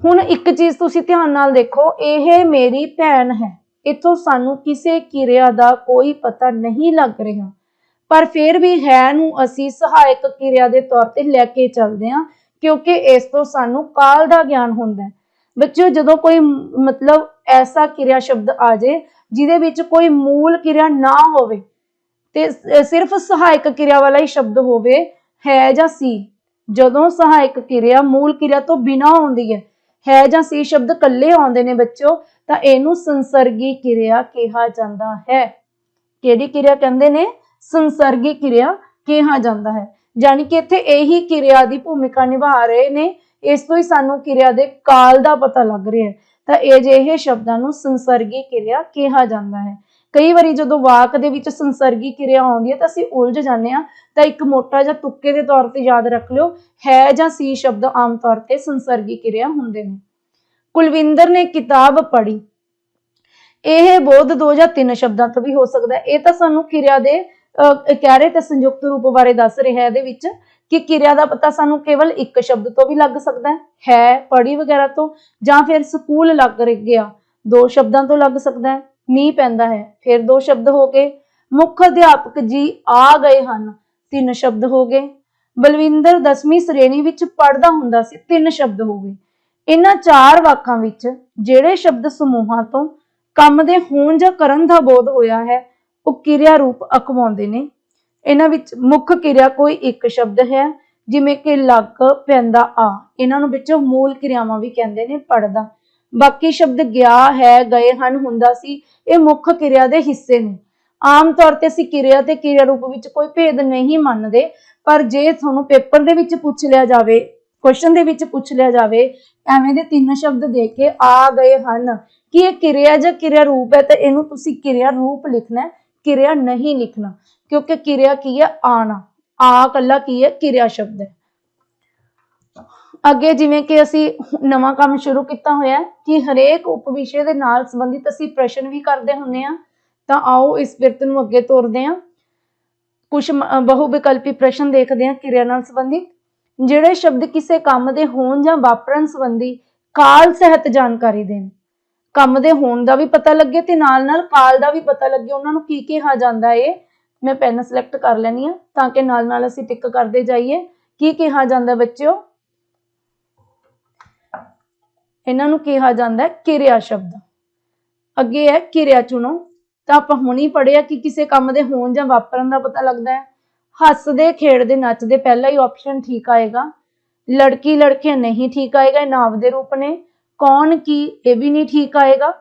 ਹੁਣ ਇੱਕ ਚੀਜ਼ ਤੁਸੀਂ ਧਿਆਨ ਨਾਲ ਦੇਖੋ, ਇਹ ਮੇਰੀ ਭੈਣ ਹੈ। ਇੱਥੋਂ ਸਾਨੂੰ ਕਿਸੇ ਕਿਰਿਆ ਦਾ ਕੋਈ ਪਤਾ ਨਹੀਂ ਲੱਗ ਰਿਹਾ। ਪਰ ਫਿਰ ਵੀ ਹੈ ਨੂੰ ਅਸੀਂ ਸਹਾਇਕ ਕਿਰਿਆ ਦੇ ਤੌਰ ਤੇ ਲੈ ਕੇ ਚੱਲਦੇ ਹਾਂ, ਕਿਉਂਕਿ ਇਸ ਤੋਂ ਸਾਨੂੰ ਕਾਲ ਦਾ ਗਿਆਨ ਹੁੰਦਾ ਹੈ। ਬੱਚਿਓ, ਜਦੋਂ ਕੋਈ ਮਤਲਬ ਐਸਾ ਕਿਰਿਆ ਸ਼ਬਦ ਆ ਜੇ, ਜਿਹਦੇ ਵਿੱਚ ਕੋਈ ਮੂਲ ਕਿਰਿਆ ਨਾ ਹੋਵੇ, ਤੇ ਸਿਰਫ ਸਹਾਇਕ ਕਿਰਿਆ ਵਾਲਾ ਹੀ ਸ਼ਬਦ ਹੋਵੇ, ਹੈ ਜਾਂ ਸੀ, ਜਦੋਂ ਸਹਾਇਕ ਕਿਰਿਆ ਮੂਲ ਕਿਰਿਆ ਤੋਂ ਬਿਨਾਂ ਹੁੰਦੀ ਹੈ ਹੈ ਜਾਂ ਸੀ ਸ਼ਬਦ ਇਕੱਲੇ ਆਉਂਦੇ ਨੇ ਬੱਚਿਓ, ਤਾਂ ਇਹਨੂੰ ਸੰਸਰਗੀ ਕਿਰਿਆ ਕਿਹਾ ਜਾਂਦਾ ਹੈ। ਕਿਹੜੀ ਕਿਰਿਆ ਕਹਿੰਦੇ ਨੇ? ਸੰਸਰਗੀ ਕਿਰਿਆ ਕਿਹਾ ਜਾਂਦਾ ਹੈ। ਯਾਨੀ ਕਿ ਇੱਥੇ ਇਹੀ ਕਿਰਿਆ ਦੀ ਭੂਮਿਕਾ ਨਿਭਾ ਰਹੇ ਨੇ। ਇਸ ਤੋਂ ਹੀ ਸਾਨੂੰ ਕਿਰਿਆ ਦੇ ਕਾਲ ਦਾ ਪਤਾ ਲੱਗ ਰਿਹਾ ਹੈ। ਤਾਂ ਇਹ ਜਿਹੇ ਸ਼ਬਦਾਂ ਨੂੰ ਸੰਸਰਗੀ ਕਿਰਿਆ ਕਿਹਾ ਜਾਂਦਾ ਹੈ। ਕਈ ਵਾਰੀ ਜਦੋਂ ਵਾਕ ਦੇ ਵਿੱਚ ਸੰਸਰਗੀ ਕਿਰਿਆ ਆਉਂਦੀ ਹੈ ਤਾਂ ਅਸੀਂ ਉਲਝ ਜਾਂਦੇ ਆ ਤਾਂ ਇੱਕ ਮੋਟਾ ਜਾਂ ਤੁੱਕੇ ਦੇ ਤੌਰ ਤੇ ਯਾਦ ਰੱਖ ਲਿਓ, ਹੈ ਜਾਂ ਸੀ ਸ਼ਬਦ ਆਮ ਤੌਰ ਤੇ ਸੰਸਰਗੀ ਕਿਰਿਆ ਹੁੰਦੇ ਨੇ। ਕੁਲਵਿੰਦਰ ਨੇ ਕਿਤਾਬ ਪੜ੍ਹੀ। ਇਹ ਬੋਧ ਦੋ ਜਾਂ ਤਿੰਨ ਸ਼ਬਦਾਂ ਤੋਂ ਵੀ ਹੋ ਸਕਦਾ ਇਹ ਤਾਂ ਸਾਨੂੰ ਕਿਰਿਆ ਦੇ ਕਹਿ ਰਹੇ ਤੇ ਸੰਯੁਕਤ ਰੂਪ ਬਾਰੇ ਦੱਸ ਰਿਹਾ ਇਹਦੇ ਵਿੱਚ ਕਿ ਕਿਰਿਆ ਦਾ ਪਤਾ ਸਾਨੂੰ ਕੇਵਲ ਇੱਕ ਸ਼ਬਦ ਤੋਂ ਵੀ ਲੱਗ ਸਕਦਾ ਹੈ ਹੈ, ਪੜ੍ਹੀ ਵਗੈਰਾ ਤੋਂ, ਜਾਂ ਫਿਰ ਸਕੂਲ ਲੱਗ ਗਿਆ। ਦੋ ਸ਼ਬਦਾਂ ਤੋਂ ਲੱਗ ਸਕਦਾ ਹੈ। ਮੀਂਹ ਪੈਂਦਾ ਹੈ। ਫਿਰ ਦੋ ਸ਼ਬਦ ਹੋ ਗਏ ਮੁੱਖ ਅਧਿਆਪਕ ਜੀ ਆ ਗਏ ਹਨ। ਤਿੰਨ ਸ਼ਬਦ ਹੋ ਗਏ। ਬਲਵਿੰਦਰ 10ਵੀਂ ਸ਼੍ਰੇਣੀ ਵਿੱਚ ਪੜ੍ਹਦਾ ਹੁੰਦਾ ਸੀ, ਤਿੰਨ ਸ਼ਬਦ ਹੋ ਗਏ। ਇਹਨਾਂ ਚਾਰ ਵਾਕਾਂ ਵਿੱਚ ਜਿਹੜੇ ਸ਼ਬਦ ਸਮੂਹਾਂ ਤੋਂ ਕੰਮ ਦੇ ਹੋਣ ਜਾਂ ਕਰਨ ਦਾ ਬੋਧ ਹੋਇਆ ਹੈ, ਉਹ ਕਿਰਿਆ ਰੂਪ ਅਖਵਾਉਂਦੇ ਨੇ। ਇਹਨਾਂ ਵਿੱਚ ਮੁੱਖ ਕਿਰਿਆ ਕੋਈ ਇੱਕ ਸ਼ਬਦ ਹੈ, ਜਿਵੇਂ ਕਿ ਲੱਗ ਪੈਂਦਾ ਆ। ਇਹਨਾਂ ਨੂੰ ਵਿੱਚੋਂ ਮੂਲ ਕਿਰਿਆਵਾਂ ਵੀ ਕਹਿੰਦੇ ਨੇ ਪੜਦਾ ਬਾਕੀ ਸ਼ਬਦ ਗਿਆ, ਹੈ, ਗਏ ਹਨ ਹੁੰਦਾ ਸੀ, ਇਹ ਮੁੱਖ ਕਿਰਿਆ ਦੇ ਹਿੱਸੇ ਨੇ। ਆਮ ਤੌਰ ਤੇ ਅਸੀਂ ਕਿਰਿਆ ਤੇ ਕਿਰਿਆ ਰੂਪ ਵਿੱਚ ਕੋਈ ਭੇਦ ਨਹੀਂ ਮੰਨਦੇ, ਪਰ ਜੇ ਤੁਹਾਨੂੰ ਪੇਪਰ ਦੇ ਵਿੱਚ ਪੁੱਛ ਲਿਆ ਜਾਵੇ ਕੁਐਸਚਨ ਦੇ ਵਿੱਚ ਪੁੱਛ ਲਿਆ ਜਾਵੇ, ਐਵੇਂ ਦੇ ਤਿੰਨ ਸ਼ਬਦ ਦੇ ਕੇ ਆ ਗਏ ਹਨ ਕਿ ਇਹ ਕਿਰਿਆ ਜਾਂ ਕਿਰਿਆ ਰੂਪ ਹੈ, ਤਾਂ ਇਹਨੂੰ ਤੁਸੀਂ ਕਿਰਿਆ ਰੂਪ ਲਿਖਣਾ ਹੈ, ਕਿਰਿਆ ਨਹੀਂ ਲਿਖਣਾ, ਕਿਉਂਕਿ ਕਿਰਿਆ ਕੀ ਹੈ? ਆਣਾ ਆ ਕੱਲਾ ਕੀ ਹੈ? ਕਿਰਿਆ ਸ਼ਬਦ ਹੈ। ਅੱਗੇ ਜਿਵੇਂ ਕਿ ਅਸੀਂ ਨਵਾਂ ਕੰਮ ਸ਼ੁਰੂ ਕੀਤਾ ਹੋਇਆ ਕਿ ਹਰੇਕ ਉਪ ਵਿਸ਼ੇ ਦੇ ਨਾਲ ਸੰਬੰਧਿਤ ਅਸੀਂ ਪ੍ਰਸ਼ਨ ਵੀ ਕਰਦੇ ਹੁੰਦੇ ਆ ਤਾਂ ਆਓ ਇਸ ਬਿਰਤ ਨੂੰ ਅੱਗੇ ਤੋਰਦੇ ਹਾਂ। ਕੁਝ ਬਹੁ ਵਿਕਲਪੀ ਪ੍ਰਸ਼ਨ ਦੇਖਦੇ ਹਾਂ ਕਿਰਿਆ ਨਾਲ ਸੰਬੰਧਿਤ ਜਿਹੜੇ ਸ਼ਬਦ ਕਿਸੇ ਕੰਮ ਦੇ ਹੋਣ ਜਾਂ ਵਾਪਰਨ ਸੰਬੰਧੀ ਕਾਲ ਸਹਿਤ ਜਾਣਕਾਰੀ ਦੇਣ। ਕੰਮ ਦੇ ਹੋਣ ਦਾ ਵੀ ਪਤਾ ਲੱਗੇ ਤੇ ਨਾਲ ਨਾਲ ਕਾਲ ਦਾ ਵੀ ਪਤਾ ਲੱਗੇ ਉਹਨਾਂ ਨੂੰ ਕੀ ਕਿਹਾ ਜਾਂਦਾ ਏ, ਮੈਂ ਪੈਨ ਸਿਲੈਕਟ ਕਰ ਲੈਣੀ ਆ ਤਾਂ ਕਿ ਨਾਲ ਨਾਲ ਅਸੀਂ ਟਿਕ ਕਰਦੇ ਜਾਈਏ। ਕੀ ਕਿਹਾ ਜਾਂਦਾ ਬੱਚਿਓ? ਇਹਨਾਂ ਨੂੰ ਕਿਹਾ ਜਾਂਦਾ ਕਿਰਿਆ ਸ਼ਬਦ। ਅੱਗੇ ਹੈ ਕਿਰਿਆ ਚੁਣੋ। ਤਾਂ ਆਪਾਂ ਹੁਣੀ ਪੜਿਆ ਕਿ ਕਿਸੇ ਕੰਮ ਦੇ ਹੋਣ ਜਾਂ ਵਾਪਰਨ ਦਾ ਪਤਾ ਲੱਗਦਾ ਹੈ। ਹੱਸਦੇ, ਖੇਡਦੇ, ਨੱਚਦੇ ਪਹਿਲਾ ਹੀ ਆਪਸ਼ਨ ਠੀਕ ਆਏਗਾ। ਲੜਕੀ ਲੜਕੇ ਨਹੀਂ ਠੀਕ ਆਏਗਾ, ਇਹ ਨਾਮ ਦੇ ਰੂਪ ਨੇ। ਕੌਣ ਕੀ, ਇਹ ਵੀ ਨਹੀਂ ਠੀਕ ਆਏਗਾ।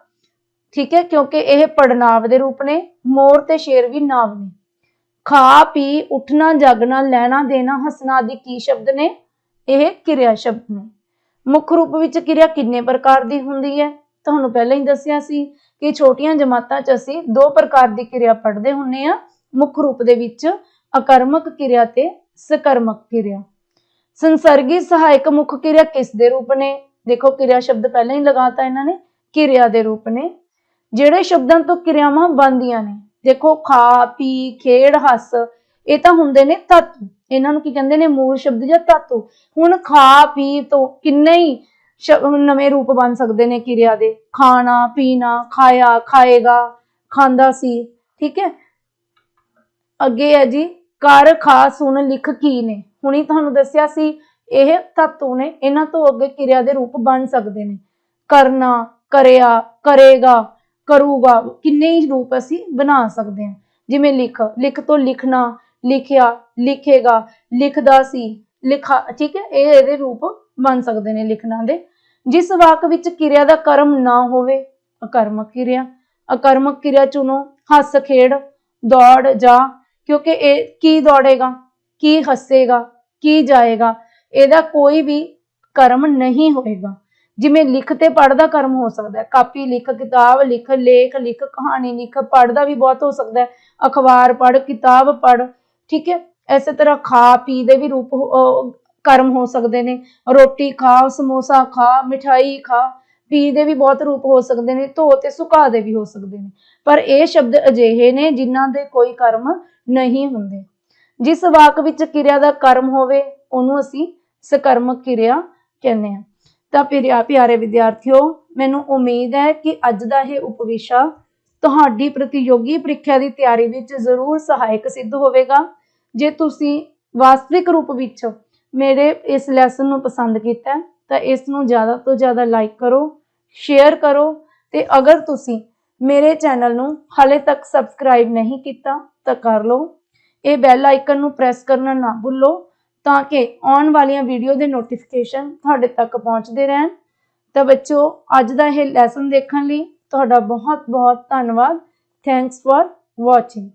ਠੀਕ ਹੈ, ਕਿਉਂਕਿ ਇਹ ਪੜਨਾਵ ਦੇ ਰੂਪ ਨੇ, ਮੋਰ ਤੇ ਸ਼ੇਰ ਵੀ ਨਾਮ ਨੇ। ਖਾ, ਪੀ, ਉੱਠਣਾ, ਜਾਗਣਾ, ਲੈਣਾ, ਦੇਣਾ, ਹੱਸਣਾ ਆਦਿ ਕੀ ਸ਼ਬਦ ਨੇ? ਇਹ ਕਿਰਿਆ ਸ਼ਬਦ ਨੇ। ਮੁੱਖ ਰੂਪ ਵਿੱਚ ਕਿਰਿਆ ਕਿੰਨੇ ਪ੍ਰਕਾਰ ਦੀ ਹੁੰਦੀ ਹੈ? ਤੁਹਾਨੂੰ ਪਹਿਲਾਂ ਹੀ ਦੱਸਿਆ ਸੀ। ਕਿ ਛੋਟੀਆਂ ਜਮਾਤਾਂ 'ਚ ਅਸੀਂ ਦੋ ਪ੍ਰਕਾਰ ਦੀ ਕਿਰਿਆ ਪੜ੍ਹਦੇ ਹੁੰਨੇ ਆ, ਮੁੱਖ ਰੂਪ ਦੇ ਵਿੱਚ ਅਕਰਮਕ ਕਿਰਿਆ ਤੇ ਸਕਰਮਕ ਕਿਰਿਆ। ਸੰਸਰਗੀ ਸਹਾਇਕ ਮੁੱਖ ਕਿਰਿਆ ਕਿਸ ਦੇ ਰੂਪ ਨੇ? ਦੇਖੋ, ਕਿਰਿਆ ਸ਼ਬਦ ਪਹਿਲਾਂ ਹੀ ਲਗਾਤਾ ਇਹਨਾਂ ਨੇ, ਕਿਰਿਆ ਦੇ ਰੂਪ ਨੇ। ਜਿਹੜੇ ਸ਼ਬਦਾਂ ਤੋਂ ਕਿਰਿਆਵਾਂ ਬਣਦੀਆਂ ਨੇ, ਦੇਖੋ, ਖਾ, ਪੀ, ਖੇਡ, ਹੱਸ, ਇਹ ਤਾਂ ਹੁੰਦੇ ਨੇ ਤੱਤ। ਇਹਨਾਂ ਨੂੰ ਕੀ ਕਹਿੰਦੇ ਨੇ? ਮੂਲ ਸ਼ਬਦ ਜਾਂ ਧਾਤੂ ਹੁਣ ਖਾ, ਪੀ ਤੋਂ ਕਿੰਨੇ ਹੀ ਨਵੇਂ ਰੂਪ ਬਣ ਸਕਦੇ ਨੇ ਕਿਰਿਆ ਦੇ। ਖਾਣਾ, ਪੀਣਾ, ਖਾਇਆ, ਖਾਏਗਾ, ਖਾਂਦਾ ਸੀ। ਠੀਕ ਹੈ? ਅੱਗੇ ਹੈ ਜੀ ਕਰ ਖਾ, ਸੁਣ, ਲਿਖ ਕੀ ਨੇ? ਹੁਣੀ ਤੁਹਾਨੂੰ ਦੱਸਿਆ ਸੀ, ਇਹ ਧਾਤੂ ਨੇ, ਇਹਨਾਂ ਤੋਂ ਅੱਗੇ ਕਿਰਿਆ ਦੇ ਰੂਪ ਬਣ ਸਕਦੇ ਨੇ। ਕਰਨਾ, ਕਰਿਆ, ਕਰੇਗਾ, ਕਰੂਗਾ, ਕਿੰਨੇ ਹੀ ਰੂਪ ਅਸੀਂ ਬਣਾ ਸਕਦੇ ਹਾਂ। ਜਿਵੇਂ ਲਿਖ ਲਿਖ ਤੋਂ ਲਿਖਣਾ, ਲਿਖਿਆ, ਲਿਖੇਗਾ, ਲਿਖਦਾ ਸੀ, ਲਿਖਾ, ਠੀਕ ਹੈ? ਇਹ ਇਹਦੇ ਰੂਪ ਬਣ ਸਕਦੇ ਨੇ ਲਿਖਣਾ ਦੇ। ਜਿਸ ਵਾਕ ਵਿੱਚ ਕਿਰਿਆ ਦਾ ਕਰਮ ਨਾ ਹੋਵੇ ਅਕਰਮਕ ਕਿਰਿਆ ਅਕਰਮਕ ਕਿਰਿਆ ਚੁਣੋ, ਹੱਸ ਖੇਡ, ਦੌੜ ਜਾ, ਕਿਉਂਕਿ ਇਹ ਕੀ ਦੌੜੇਗਾ, ਕੀ ਹੱਸੇਗਾ, ਕੀ ਜਾਏਗਾ, ਇਹਦਾ ਕੋਈ ਵੀ ਕਰਮ ਨਹੀਂ ਹੋਏਗਾ। ਜਿਵੇਂ ਲਿਖ ਤੇ ਪੜ੍ਹ ਦਾ ਕਰਮ ਹੋ ਸਕਦਾ ਹੈ। ਕਾਪੀ ਲਿਖ, ਕਿਤਾਬ ਲਿਖ, ਲੇਖ ਲਿਖ, ਕਹਾਣੀ ਲਿਖ, ਪੜ੍ਹ ਦਾ ਵੀ ਬਹੁਤ ਹੋ ਸਕਦਾ ਹੈ। ਅਖਬਾਰ ਪੜ੍ਹ, ਕਿਤਾਬ ਪੜ੍ਹ, ਠੀਕ ਹੈ? ਐਸੇ ਤਰ੍ਹਾਂ ਖਾ, ਪੀ ਦੇ ਵੀ ਰੂਪ ਕਰਮ ਹੋ ਸਕਦੇ ਨੇ। ਰੋਟੀ ਖਾ, ਸਮੋਸਾ ਖਾ, ਮਿਠਾਈ ਖਾ, ਪੀ ਦੇ ਵੀ ਬਹੁਤ ਰੂਪ ਹੋ ਸਕਦੇ ਨੇ, ਧੋ ਤੇ ਸੁਕਾ ਦੇ ਵੀ ਹੋ ਸਕਦੇ ਨੇ। ਪਰ ਇਹ ਸ਼ਬਦ ਅਜਿਹੇ ਨੇ ਜਿਨ੍ਹਾਂ ਦੇ ਕੋਈ ਕਰਮ ਨਹੀਂ ਹੁੰਦੇ। ਜਿਸ ਵਾਕ ਵਿੱਚ ਕਿਰਿਆ ਦਾ ਕਰਮ ਹੋਵੇ, ਉਹਨੂੰ ਅਸੀਂ ਸਕਰਮਕ ਕਿਰਿਆ ਕਹਿੰਦੇ ਹਾਂ। ਤਾਂ ਪਿਆਰੇ ਵਿਦਿਆਰਥੀਓ, ਮੈਨੂੰ ਉਮੀਦ ਹੈ ਕਿ ਅੱਜ ਦਾ ਇਹ ਉਪਵਿਸ਼ਾ ਤੁਹਾਡੀ ਪ੍ਰਤੀਯੋਗੀ ਪ੍ਰੀਖਿਆ ਦੀ ਤਿਆਰੀ ਵਿੱਚ ਜ਼ਰੂਰ ਸਹਾਇਕ ਸਿੱਧ ਹੋਵੇਗਾ। ਜੇ ਤੁਸੀਂ ਵਾਸਤਵਿਕ ਰੂਪ ਵਿੱਚ ਮੇਰੇ ਇਸ ਲੈਸਨ ਨੂੰ ਪਸੰਦ ਕੀਤਾ ਹੈ, ਤਾਂ ਇਸ ਨੂੰ ਜ਼ਿਆਦਾ ਤੋਂ ਜ਼ਿਆਦਾ ਲਾਈਕ ਕਰੋ ਸ਼ੇਅਰ ਕਰੋ ਤੇ ਅਗਰ ਤੁਸੀਂ ਮੇਰੇ ਚੈਨਲ ਨੂੰ ਹਾਲੇ ਤੱਕ ਸਬਸਕ੍ਰਾਈਬ ਨਹੀਂ ਕੀਤਾ ਤਾਂ ਕਰ ਲਓ। ਇਹ ਬੈਲ ਆਈਕਨ ਨੂੰ ਪ੍ਰੈਸ ਕਰਨਾ ਨਾ ਭੁੱਲੋ ਤਾਂ ਕਿ ਆਉਣ ਵਾਲੀਆਂ ਵੀਡੀਓ ਦੇ ਨੋਟੀਫਿਕੇਸ਼ਨ ਤੁਹਾਡੇ ਤੱਕ ਪਹੁੰਚਦੇ ਰਹਿਣ। ਤਾਂ ਬੱਚੋ ਅੱਜ ਦਾ ਇਹ ਲੈਸਨ ਦੇਖਣ ਲਈ ਤੁਹਾਡਾ ਬਹੁਤ ਬਹੁਤ ਧੰਨਵਾਦ। Thanks for watching